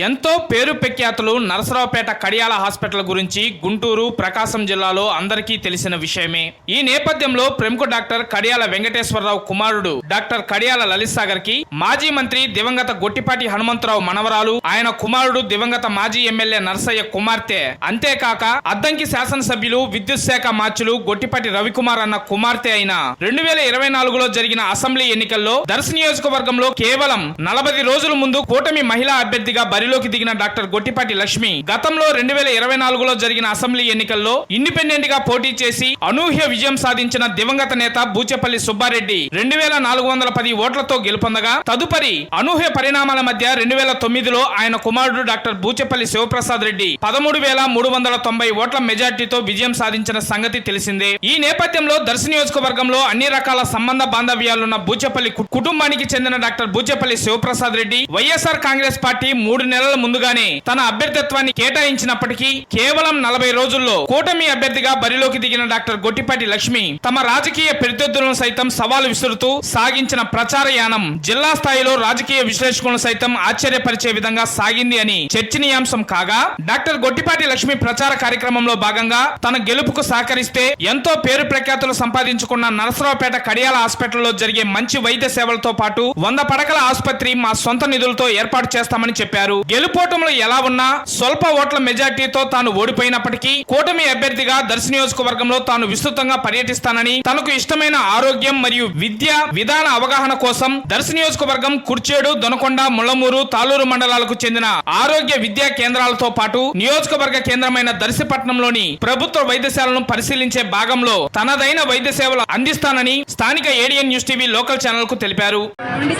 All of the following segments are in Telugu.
ఎంతో పేరు ప్రఖ్యాతులు నరసరావుపేట కడియాల హాస్పిటల్ గురించి గుంటూరు ప్రకాశం జిల్లాలో అందరికీ తెలిసిన విషయమే. ఈ నేపథ్యంలో ప్రముఖ డాక్టర్ కడియాల వెంకటేశ్వరరావు కుమారుడు డాక్టర్ కడియాల లలిత్ సాగర్కి మాజీ మంత్రి దివంగత గొట్టిపాటి హనుమంతరావు మనవరాలు ఆయన కుమారుడు దివంగత మాజీ ఎమ్మెల్యే నరసయ్య కుమార్తె. అంతేకాక అద్దంకి శాసనసభ్యులు విద్యుత్ శాఖ మార్చులు గొట్టిపాటి రవికుమార్ అన్న కుమార్తె అయిన రెండు వేల ఇరవై నాలుగులో జరిగిన అసెంబ్లీ ఎన్నికల్లో దర్శ నియోజకవర్గంలో కేవలం నలభై రోజుల ముందు కూటమి మహిళా అభ్యర్థిగా బరిలోకి దిగిన డాక్టర్ గొట్టిపాటి లక్ష్మి గతంలో రెండు వేల ఇరవై నాలుగులో జరిగిన అసెంబ్లీ ఎన్నికల్లో ఇండిపెండెంట్గా పోటీ చేసి అనూహ్య విజయం సాధించిన దివంగత నేత బూచెపల్లి సుబ్బారెడ్డి రెండు వేల నాలుగు వందల పది ఓట్లతో గెలుపొందగా తదుపరి అనూహ్య పరిణామాల మధ్య రెండు వేల తొమ్మిదిలో ఆయన కుమారుడు డాక్టర్ బూచెపల్లి శివప్రసాద్ రెడ్డి పదమూడు వేల మూడు వందల తొంభై ఓట్ల మెజార్టీతో విజయం సాధించిన సంగతి తెలిసిందే. ఈ నేపథ్యంలో దర్శ నియోజకవర్గంలో అన్ని రకాల సంబంధ బాంధవ్యాలున్న బూచెపల్లి కుటుంబానికి చెందిన doctor Buchepalli Shivaprasad Reddy YSR Congress party మూడు నెలల ముందుగానే తన అభ్యర్థిత్వాన్ని కేటాయించినప్పటికీ కేవలం నలభై రోజుల్లో కూటమి అభ్యర్థిగా బరిలోకి దిగిన డాక్టర్ గొట్టిపాటి లక్ష్మి తమ రాజకీయ ప్రత్యర్థులను సైతం సవాలు విసురుతూ సాగించిన ప్రచార యానం జిల్లా స్థాయిలో రాజకీయ విశ్లేషకులను సైతం ఆశ్చర్యపరిచే విధంగా సాగింది అని చర్చనీయాంశం కాగా డాక్టర్ గొట్టిపాటి లక్ష్మి ప్రచార కార్యక్రమంలో భాగంగా తన గెలుపుకు సహకరిస్తే ఎంతో పేరు ప్రఖ్యాతులు సంపాదించుకున్న నరసరావుపేట కడియాల హాస్పిటల్లో జరిగే మంచి వైద్య సేవలతో పాటు వంద పడకల ఆసుపత్రి మా సొంత నిధులతో ఏర్పాటు చేస్తామని చెప్పారు. గెలుపోటంలో ఎలా ఉన్నా స్వల్ప ఓట్ల మెజార్టీతో తాను ఓడిపోయినప్పటికీ కూటమి అభ్యర్థిగా దర్శ నియోజకవర్గంలో తాను విస్తృతంగా పర్యటిస్తానని తనకు ఇష్టమైన ఆరోగ్యం మరియు విద్య విధాన అవగాహన కోసం దర్శ నియోజకవర్గం కుర్చేడు దొనకొండ ముళ్ళమూరు తాలూరు మండలాలకు చెందిన ఆరోగ్య విద్యా కేంద్రాలతో పాటు నియోజకవర్గ కేంద్రమైన దర్శిపట్నంలోని ప్రభుత్వ వైద్యశాలను పరిశీలించే భాగంలో తనదైన వైద్య సేవలు అందిస్తానని స్థానిక ఏడియన్ న్యూస్ టీవీ లోకల్ ఛానల్కు తెలిపారు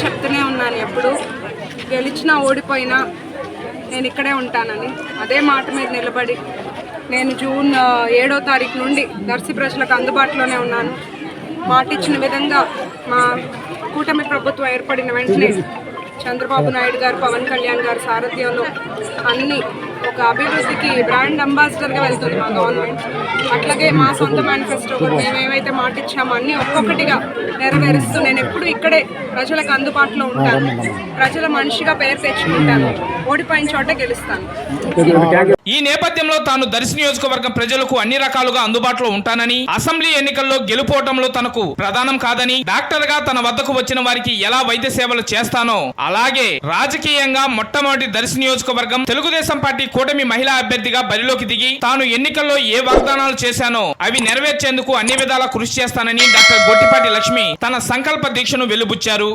చెప్తూనే ఉన్నాను ఎప్పుడు. గెలిచినా ఓడిపోయినా నేను ఇక్కడే ఉంటానని. అదే మాట మీద నిలబడి నేను జూన్ ఏడో తారీఖు నుండి దర్శి ప్రజలకు అందుబాటులోనే ఉన్నాను. మాట ఇచ్చిన విధంగా మా కూటమి ప్రభుత్వం ఏర్పడిన వెంటనే చంద్రబాబు నాయుడు గారు పవన్ కళ్యాణ్ గారు సారథ్యంలో అన్ని ఒక అభివృద్ధికి బ్రాండ్ అంబాసిడర్గా వెళ్తుంది మా గవర్నమెంట్. అట్లాగే మా సొంత మేనిఫెస్టో కూడా మేము ఏమైతే మాటిచ్చామో అన్నీ అన్ని ఒక్కొక్కటిగా నెరవేరుస్తూ నేను ఎప్పుడు ఇక్కడే ప్రజలకు అందుబాటులో ఉంటాను. ప్రజల మనిషిగా పేరు తెచ్చుకుంటాను. ఓడిపోయిన చోట గెలుస్తాను. ఈ నేపథ్యంలో తాను దర్శి నియోజకవర్గం ప్రజలకు అన్ని రకాలుగా అందుబాటులో ఉంటానని అసెంబ్లీ ఎన్నికల్లో గెలుపోవటంలో తనకు ప్రధానం కాదని డాక్టర్గా తన వద్దకు వచ్చిన వారికి ఎలా వైద్య సేవలు చేస్తానో అలాగే రాజకీయంగా మొట్టమొదటి దర్శి నియోజకవర్గం తెలుగుదేశం పార్టీ కూటమి మహిళా అభ్యర్థిగా బరిలోకి దిగి తాను ఎన్నికల్లో ఏ వాగ్దానాలు చేశానో అవి నెరవేర్చేందుకు అన్ని విధాలా కృషి చేస్తానని డాక్టర్ గొట్టిపాటి లక్ష్మి తన సంకల్ప దీక్షను వెలుబుచ్చారు.